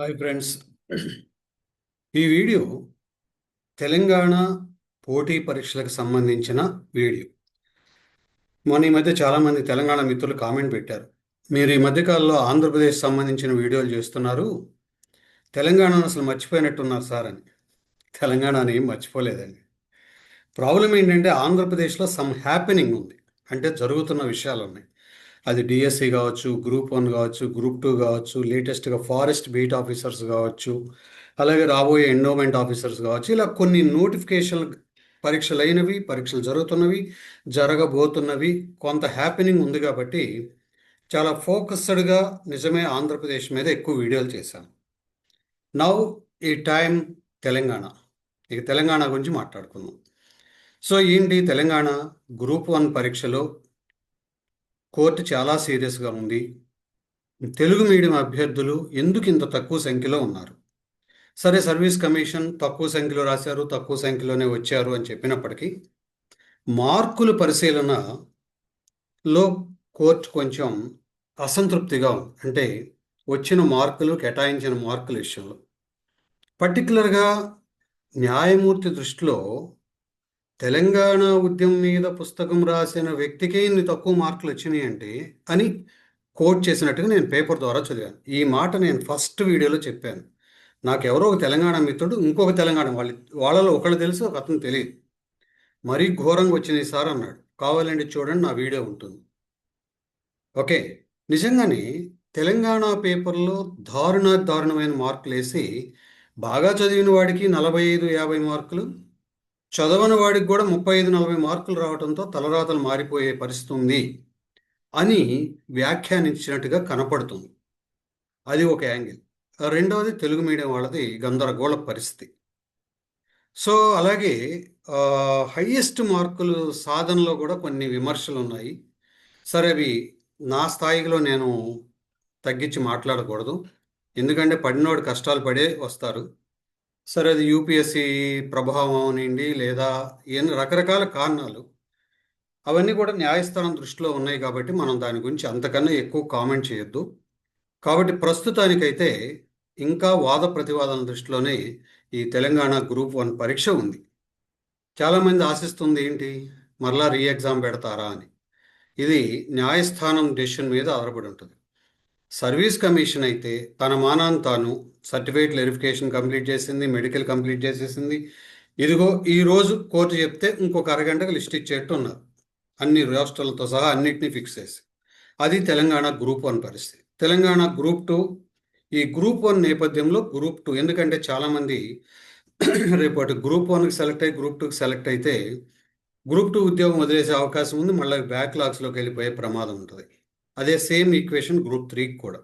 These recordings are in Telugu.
హాయ్ ఫ్రెండ్స్ ఈ వీడియో తెలంగాణ పోటీ పరీక్షలకు సంబంధించిన వీడియో. మొన్న ఈ మధ్య చాలామంది తెలంగాణ మిత్రులు కామెంట్ పెట్టారు. మీరు ఈ మధ్యకాలంలో ఆంధ్రప్రదేశ్ సంబంధించిన వీడియోలు చేస్తున్నారు. తెలంగాణను అసలు మర్చిపోయినట్టున్నారు సార్ అని. తెలంగాణని ఏం మర్చిపోలేదండి. ప్రాబ్లం ఏంటంటే ఆంధ్రప్రదేశ్లో సమ్ హ్యాపెనింగ్ ఉంది. అంటే జరుగుతున్న విషయాలు ఉన్నాయి. అది డిఎస్సి కావచ్చు గ్రూప్ వన్ కావచ్చు గ్రూప్ టూ కావచ్చు లేటెస్ట్గా ఫారెస్ట్ బీట్ ఆఫీసర్స్ కావచ్చు అలాగే రాబోయే ఎండోమెంట్ ఆఫీసర్స్ కావచ్చు. ఇలా కొన్ని నోటిఫికేషన్ పరీక్షలు అయినవి పరీక్షలు జరుగుతున్నవి జరగబోతున్నవి కొంత హ్యాపెనింగ్ ఉంది కాబట్టి చాలా ఫోకస్డ్గా నిజమే ఆంధ్రప్రదేశ్ మీద ఎక్కువ వీడియోలు చేశాను. నౌ ఈ టైం తెలంగాణ. ఇక తెలంగాణ గురించి మాట్లాడుకుందాం. సో ఏంటి తెలంగాణ? గ్రూప్ వన్ పరీక్షలో కోర్టు చాలా సీరియస్గా ఉంది. తెలుగు మీడియం అభ్యర్థులు ఎందుకు ఇంత తక్కువ సంఖ్యలో ఉన్నారు? సరే సర్వీస్ కమిషన్ తక్కువ సంఖ్యలో రాశారు తక్కువ సంఖ్యలోనే వచ్చారు అని చెప్పినప్పటికీ మార్కుల పరిశీలనలో కోర్టు కొంచెం అసంతృప్తిగా ఉంది. అంటే వచ్చిన మార్కులు కేటాయించిన మార్కుల విషయంలో. పర్టికులర్గా న్యాయమూర్తి దృష్టిలో తెలంగాణ ఉద్యమం మీద పుస్తకం రాసిన వ్యక్తికే ఇన్ని తక్కువ మార్కులు వచ్చినాయంటే అని కోట్ చేసినట్టుగా నేను పేపర్ ద్వారా చదివాను. ఈ మాట నేను ఫస్ట్ వీడియోలో చెప్పాను. నాకు ఎవరో ఒక తెలంగాణ మిత్రుడు ఇంకొక తెలంగాణ వాళ్ళ వాళ్ళలో ఒకళ్ళు తెలుసు ఒక అతను తెలియదు. మరీ ఘోరంగా వచ్చినాయి సార్ అన్నాడు. కావాలండి చూడండి నా వీడియో ఉంటుంది. ఓకే. నిజంగానే తెలంగాణ పేపర్లో దారుణ దారుణమైన మార్కులు వేసి బాగా చదివిన వాడికి నలభై ఐదు యాభై మార్కులు చదవని వాడికి కూడా ముప్పై ఐదు నలభై మార్కులు రావడంతో తలరాతలు మారిపోయే పరిస్థితి ఉంది అని వ్యాఖ్యానించినట్టుగా కనపడుతుంది. అది ఒక యాంగిల్. రెండవది తెలుగు మీడియం వాళ్ళది గందరగోళ పరిస్థితి. సో అలాగే హయ్యెస్ట్ మార్కులు సాధనలో కూడా కొన్ని విమర్శలు ఉన్నాయి. సరే అవి నా స్థాయిలో నేను తగ్గించి మాట్లాడకూడదు. ఎందుకంటే పడినోడు కష్టాలు పడే వస్తారు. సరే అది యూపీఎస్సి ప్రభావం అనిండి లేదా ఎన్ని రకరకాల కారణాలు. అవన్నీ కూడా న్యాయస్థానం దృష్టిలో ఉన్నాయి కాబట్టి మనం దాని గురించి అంతకన్నా ఎక్కువ కామెంట్ చేయొద్దు. కాబట్టి ప్రస్తుతానికైతే ఇంకా వాద ప్రతివాదన దృష్టిలోనే ఈ తెలంగాణ గ్రూప్ వన్ పరీక్ష ఉంది. చాలామంది ఆశిస్తుంది ఏంటి? మరలా రీ ఎగ్జామ్ పెడతారా అని. ఇది న్యాయస్థానం డెసిషన్ మీద ఆధారపడి ఉంటుంది. సర్వీస్ కమిషన్ అయితే తన మానాన్ని తాను సర్టిఫికేట్ వెరిఫికేషన్ కంప్లీట్ చేసింది మెడికల్ కంప్లీట్ చేసేసింది. ఇదిగో ఈ రోజు కోర్టు చెప్తే ఇంకొక అరగంటకు లిస్ట్ ఇచ్చేట్టు ఉన్నారు అన్ని రాష్ట్రాలతో సహా అన్నిటినీ ఫిక్స్ చేసి. అది తెలంగాణ గ్రూప్ వన్ పరిస్థితి. తెలంగాణ గ్రూప్ టూ ఈ గ్రూప్ వన్ నేపథ్యంలో గ్రూప్ టూ ఎందుకంటే చాలామంది రేపటి గ్రూప్ వన్కి సెలెక్ట్ అయ్యి గ్రూప్ టూకి సెలెక్ట్ అయితే గ్రూప్ టూ ఉద్యోగం వదిలేసే అవకాశం ఉంది. మళ్ళీ బ్యాక్లాగ్స్లోకి వెళ్ళిపోయే ప్రమాదం ఉంటుంది. అదే సేమ్ ఈక్వేషన్ గ్రూప్ త్రీకి కూడా.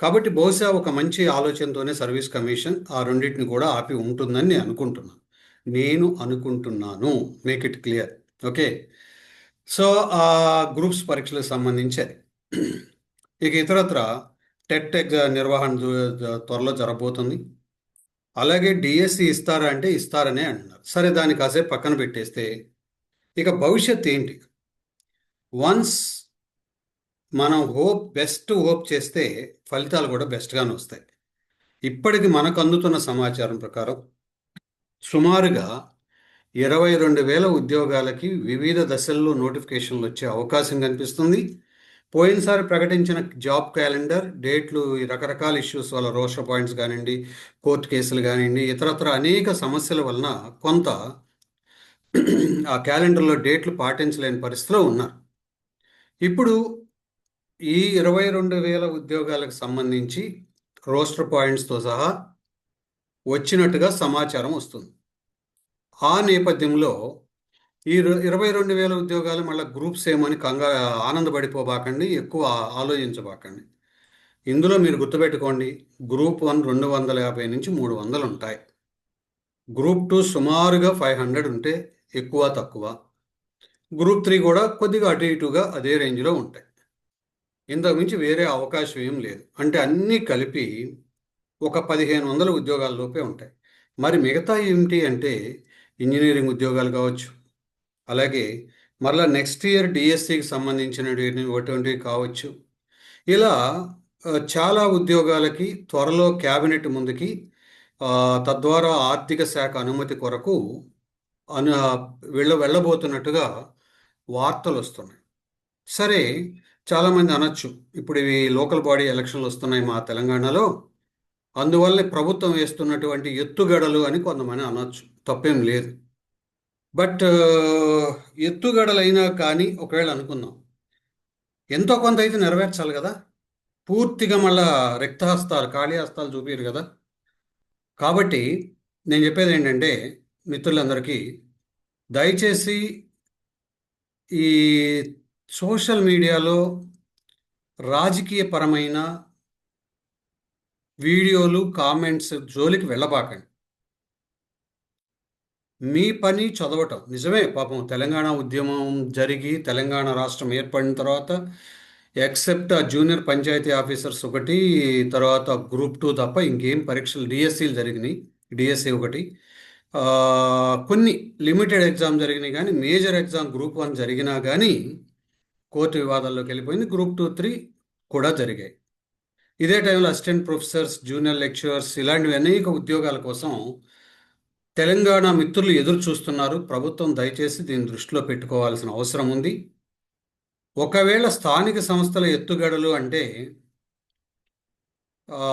కాబట్టి బహుశా ఒక మంచి ఆలోచనతోనే సర్వీస్ కమిషన్ ఆ రెండింటిని కూడా ఆపి ఉంటుందని నేను అనుకుంటున్నాను. నేను అనుకుంటున్నాను. Make it clear okay so ఆ గ్రూప్స్ పరీక్షలకు సంబంధించి ఇక ఇతరత్ర టెట్ ఎగ్జామ్ నిర్వహణ త్వరలో జరగబోతుంది. అలాగే డిఎస్సి ఇస్తారా అంటే ఇస్తారనే అంటున్నారు. సరే దాన్ని కాసేపు పక్కన పెట్టేస్తే ఇక భవిష్యత్ ఏంటి? వన్స్ మనం హోప్ బెస్ట్ హోప్ చేస్తే ఫలితాలు కూడా బెస్ట్గానే వస్తాయి. ఇప్పటికి మనకు అందుతున్న సమాచారం ప్రకారం సుమారుగా ఇరవై రెండు వేల ఉద్యోగాలకి వివిధ దశల్లో నోటిఫికేషన్లు వచ్చే అవకాశం కనిపిస్తుంది. పోయినసారి ప్రకటించిన జాబ్ క్యాలెండర్ డేట్లు రకరకాల ఇష్యూస్ వల్ల రోష పాయింట్స్ కానివ్వండి కోర్టు కేసులు కానివ్వండి ఇతరత్ర అనేక సమస్యల వలన కొంత ఆ క్యాలెండర్లో డేట్లు పాటించలేని పరిస్థితిలో ఉన్నారు. ఇప్పుడు ఈ ఇరవై రెండు వేల ఉద్యోగాలకు సంబంధించి రోస్టర్ పాయింట్స్తో సహా వచ్చినట్టుగా సమాచారం వస్తుంది. ఆ నేపథ్యంలో ఈ ఇరవై రెండు వేల ఉద్యోగాలు మళ్ళీ గ్రూప్స్ ఏమని కంగా ఆనందపడిపోబాకండి ఎక్కువ ఆలోచించబాకండి. ఇందులో మీరు గుర్తుపెట్టుకోండి గ్రూప్ వన్ రెండు వందల యాభై నుంచి మూడు వందలు ఉంటాయి. గ్రూప్ టూ సుమారుగా ఫైవ్ హండ్రెడ్ ఉంటే ఎక్కువ తక్కువ. గ్రూప్ త్రీ కూడా కొద్దిగా అటు ఇటుగా అదే రేంజ్లో ఉంటాయి. ఇంతకు మించి వేరే అవకాశం ఏం లేదు. అంటే అన్నీ కలిపి ఒక పదిహేను వందల ఉద్యోగాల లోపే ఉంటాయి. మరి మిగతా ఏమిటి అంటే ఇంజనీరింగ్ ఉద్యోగాలు కావచ్చు. అలాగే మరలా నెక్స్ట్ ఇయర్ డిఎస్సికి సంబంధించినటువంటివి కావచ్చు. ఇలా చాలా ఉద్యోగాలకి త్వరలో క్యాబినెట్ ముందుకి తద్వారా ఆర్థిక శాఖ అనుమతి కొరకు అను వెళ్ళ వెళ్ళబోతున్నట్టుగా వార్తలు వస్తున్నాయి. సరే చాలామంది అనొచ్చు. ఇప్పుడు ఇవి లోకల్ బాడీ ఎలక్షన్లు వస్తున్నాయి మా తెలంగాణలో. అందువల్ల ప్రభుత్వం వేస్తున్నటువంటి ఎత్తుగడలు అని కొంతమంది అనొచ్చు. తప్పేం లేదు. బట్ ఎత్తుగడలైనా కానీ ఒకవేళ అనుకుందాం. ఎంతో కొంత అయితే నెరవేర్చాలి కదా. పూర్తిగా మళ్ళా రిక్తహస్తాలు ఖాళీ హస్తాలు చూపించారు కదా. కాబట్టి నేను చెప్పేది ఏంటంటే మిత్రులందరికీ దయచేసి ఈ సోషల్ మీడియాలో రాజకీయపరమైన వీడియోలు కామెంట్స్ జోలికి వెళ్ళబాకండి. మీ పని చదవటం. నిజమే పాపం తెలంగాణ ఉద్యమం జరిగి తెలంగాణ రాష్ట్రం ఏర్పడిన తర్వాత ఎక్సెప్ట్ జూనియర్ పంచాయతీ ఆఫీసర్స్ ఒకటి తర్వాత గ్రూప్ టూ తప్ప ఇంకేం పరీక్షలు డిఎస్సీలు జరిగినాయి. డిఎస్సి ఒకటి. కొన్ని లిమిటెడ్ ఎగ్జామ్ జరిగినాయి కానీ మేజర్ ఎగ్జామ్ గ్రూప్ వన్ జరిగినా కానీ కోర్టు వివాదాల్లోకి వెళ్ళిపోయింది. గ్రూప్ టూ త్రీ కూడా జరిగాయి. ఇదే టైంలో అసిస్టెంట్ ప్రొఫెసర్స్ జూనియర్ లెక్చరర్స్ ఇలాంటివి అనేక ఉద్యోగాల కోసం తెలంగాణ మిత్రులు ఎదురు చూస్తున్నారు. ప్రభుత్వం దయచేసి దీన్ని దృష్టిలో పెట్టుకోవాల్సిన అవసరం ఉంది. ఒకవేళ స్థానిక సంస్థల ఎత్తుగడలు అంటే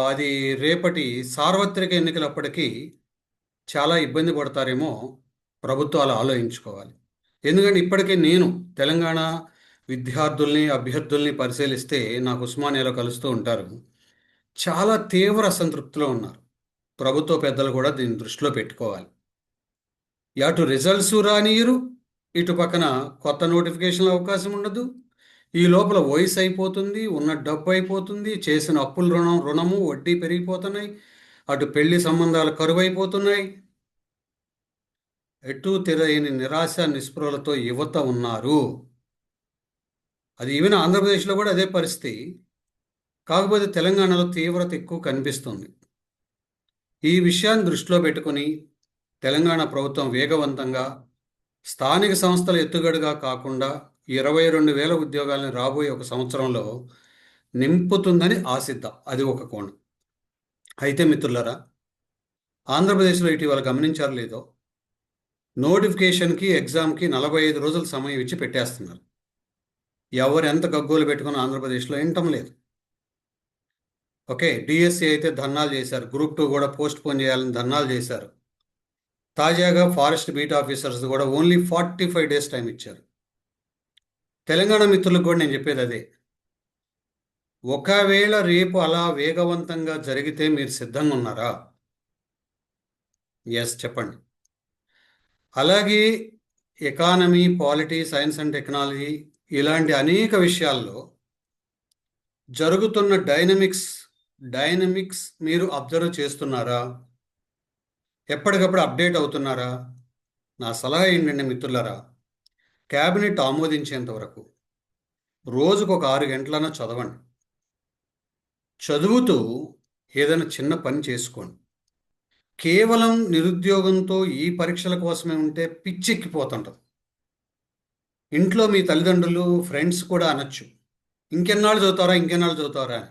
అది రేపటి సార్వత్రిక ఎన్నికలప్పటికీ చాలా ఇబ్బంది పడతారేమో ప్రభుత్వాలు ఆలోచించుకోవాలి. ఎందుకంటే ఇప్పటికే నేను తెలంగాణ విద్యార్థుల్ని అభ్యర్థుల్ని పరిశీలిస్తే నాకు ఉస్మానియాలో కలుస్తూ ఉంటారు. చాలా తీవ్ర అసంతృప్తిలో ఉన్నారు. ప్రభుత్వ పెద్దలు కూడా దీన్ని దృష్టిలో పెట్టుకోవాలి. అటు రిజల్ట్స్ రానియరు. ఇటు పక్కన కొత్త నోటిఫికేషన్ల అవకాశం ఉండదు. ఈ లోపల వయసు అయిపోతుంది ఉన్న డబ్బు అయిపోతుంది చేసిన అప్పుల రుణం రుణము వడ్డీ పెరిగిపోతున్నాయి అటు పెళ్ళి సంబంధాలు కరువైపోతున్నాయి. ఎటు తెరయని నిరాశ నిస్పృహలతో యువత ఉన్నారు. అది ఈవెన్ ఆంధ్రప్రదేశ్లో కూడా అదే పరిస్థితి. కాకపోతే తెలంగాణలో తీవ్రత ఎక్కువ కనిపిస్తుంది. ఈ విషయాన్ని దృష్టిలో పెట్టుకొని తెలంగాణ ప్రభుత్వం వేగవంతంగా స్థానిక సంస్థల ఎత్తుగడగా కాకుండా ఇరవై రెండు వేల ఉద్యోగాలను రాబోయే ఒక సంవత్సరంలో నింపుతుందని ఆశిద్దాం. అది ఒక కోణం. అయితే మిత్రులరా ఆంధ్రప్రదేశ్లో ఇటీవల గమనించారు లేదో నోటిఫికేషన్కి ఎగ్జామ్కి నలభై ఐదు రోజుల సమయం ఇచ్చి పెట్టేస్తున్నారు. ఎవరు ఎంత గగ్గోలు పెట్టుకుని ఆంధ్రప్రదేశ్లో వినటం లేదు. ఓకే డిఎస్సి అయితే ధర్నాలు చేశారు. గ్రూప్ టూ కూడా పోస్ట్ పోన్ చేయాలని ధర్నాలు చేశారు. తాజాగా ఫారెస్ట్ బీట్ ఆఫీసర్స్ కూడా only forty five days time ఇచ్చారు. తెలంగాణ మిత్రులకు కూడా నేను చెప్పేది అదే. ఒకవేళ రేపు అలా వేగవంతంగా జరిగితే మీరు సిద్ధంగా ఉన్నారా? ఎస్ చెప్పండి. అలాగే economy polity science and technology ఇలాంటి అనేక విషయాల్లో జరుగుతున్న డైనమిక్స్ డైనమిక్స్ మీరు అబ్జర్వ్ చేస్తున్నారా? ఎప్పటికప్పుడు అప్డేట్ అవుతున్నారా? నా సలహా ఏంటంటే మిత్రులారా? క్యాబినెట్ ఆమోదించేంత వరకు రోజుకు ఒక ఆరు గంటలన్నా చదవండి. చదువుతూ ఏదైనా చిన్న పని చేసుకోండి. కేవలం నిరుద్యోగంతో ఈ పరీక్షల కోసమే ఉంటే పిచ్చెక్కిపోతుంటుంది. ఇంట్లో మీ తల్లిదండ్రులు ఫ్రెండ్స్ కూడా అనొచ్చు. ఇంకెన్నాళ్ళు చదువుతారా ఇంకెన్నాళ్ళు చదువుతారా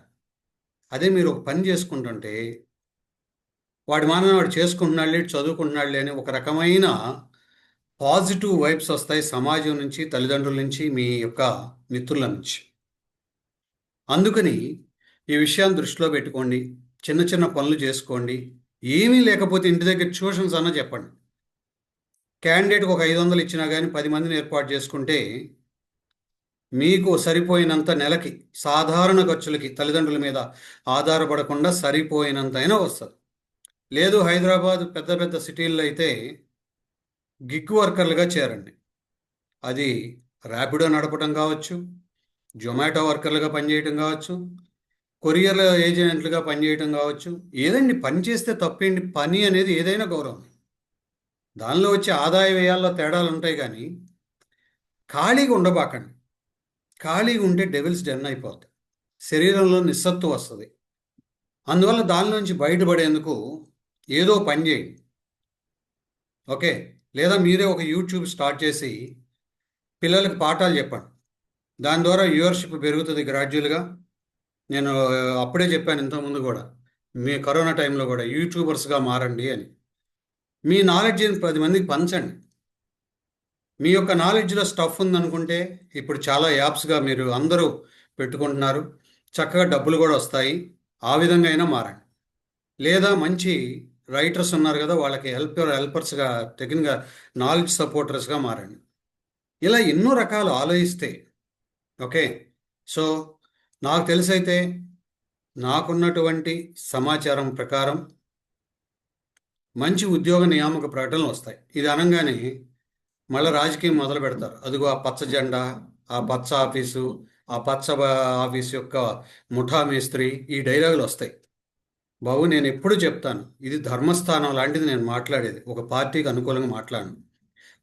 అదే మీరు ఒక పని చేసుకుంటుంటే వాడి మాన వాడు చేసుకుంటున్నాళ్ళే చదువుకుంటున్నాళ్ళే అని ఒక రకమైన పాజిటివ్ వైబ్స్ వస్తాయి సమాజం నుంచి తల్లిదండ్రుల నుంచి మీ యొక్క మిత్రుల నుంచి. అందుకని ఈ విషయాన్ని దృష్టిలో పెట్టుకోండి. చిన్న చిన్న పనులు చేసుకోండి. ఏమీ లేకపోతే ఇంటి దగ్గర ట్యూషన్స్ అన్న చెప్పండి. క్యాండిడేట్కి ఒక ఐదు వందలు ఇచ్చినా కానీ పది మందిని ఏర్పాటు చేసుకుంటే మీకు సరిపోయినంత నెలకి సాధారణ ఖర్చులకి తల్లిదండ్రుల మీద ఆధారపడకుండా సరిపోయినంత అయినా వస్తుంది. లేదు హైదరాబాద్ పెద్ద పెద్ద సిటీల్లో అయితే గిగ్ వర్కర్లుగా చేరండి. అది ర్యాపిడో నడపడం కావచ్చు జొమాటో వర్కర్లుగా పనిచేయటం కావచ్చు కొరియర్ ఏజెంట్లుగా పనిచేయటం కావచ్చు ఏదండి పని చేస్తే తప్పేంటి? పని అనేది ఏదైనా గౌరవం. దానిలో వచ్చే ఆదాయ వ్యయాల్లో తేడాలు ఉంటాయి కానీ ఖాళీగా ఉండబాకండి. ఖాళీగా ఉంటే డెవిల్స్ డెన్ అయిపోతాయి. శరీరంలో నిస్సత్తు వస్తుంది. అందువల్ల దానిలోంచి బయటపడేందుకు ఏదో పని చేయండి. ఓకే? లేదా మీరే ఒక యూట్యూబ్ స్టార్ట్ చేసి పిల్లలకు పాఠాలు చెప్పండి. దాని ద్వారా వ్యూవర్షిప్ పెరుగుతుంది గ్రాడ్యువల్గా. నేను అప్పుడే చెప్పాను ఇంతకుముందు కూడా. మీ కరోనా టైంలో కూడా యూట్యూబర్స్గా మారండి అని. మీ నాలెడ్జ్ని పది మందికి పంచండి. మీ యొక్క నాలెడ్జ్లో స్టఫ్ ఉందనుకుంటే ఇప్పుడు చాలా యాప్స్గా మీరు అందరూ పెట్టుకుంటున్నారు. చక్కగా డబ్బులు కూడా వస్తాయి. ఆ విధంగా అయినా మారండి. లేదా మంచి రైటర్స్ ఉన్నారు కదా వాళ్ళకి హెల్ప్ హెల్పర్స్గా తగినగా నాలెడ్జ్ సపోర్టర్స్గా మారండి. ఇలా ఎన్నో రకాలు ఆలోచిస్తే ఓకే? సో నాకు తెలిసైతే నాకున్నటువంటి సమాచారం ప్రకారం మంచి ఉద్యోగ నియామక ప్రకటనలు వస్తాయి. ఇది అనగానే మళ్ళీ రాజకీయం మొదలు పెడతారు. అదిగో ఆ పచ్చ జెండా ఆ పచ్చ ఆఫీసు ఆ పచ్చ ఆఫీస్ యొక్క ముఠా మేస్త్రి ఈ డైలాగులు వస్తాయి. బాబు నేను ఎప్పుడు చెప్తాను ఇది ధర్మస్థానం లాంటిది నేను మాట్లాడేది. ఒక పార్టీకి అనుకూలంగా మాట్లాడను.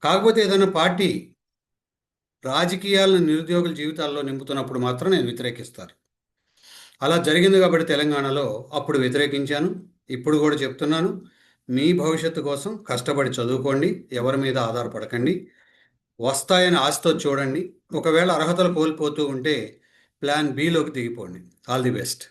కాకపోతే ఏదైనా పార్టీ రాజకీయాలను నిరుద్యోగుల జీవితాల్లో నింపుతున్నప్పుడు మాత్రం నేను వ్యతిరేకిస్తాను అలా జరిగింది కాబట్టి తెలంగాణలో అప్పుడు వ్యతిరేకించాను ఇప్పుడు కూడా చెప్తున్నాను. మీ భవిష్యత్తు కోసం కష్టపడి చదువుకోండి ఎవరి మీద ఆధారపడకండి. వస్తాయని ఆశతో చూడండి. ఒకవేళ అర్హతలు కోల్పోతూ ఉంటే ప్లాన్ బిలోకి దిగిపోండి. All the best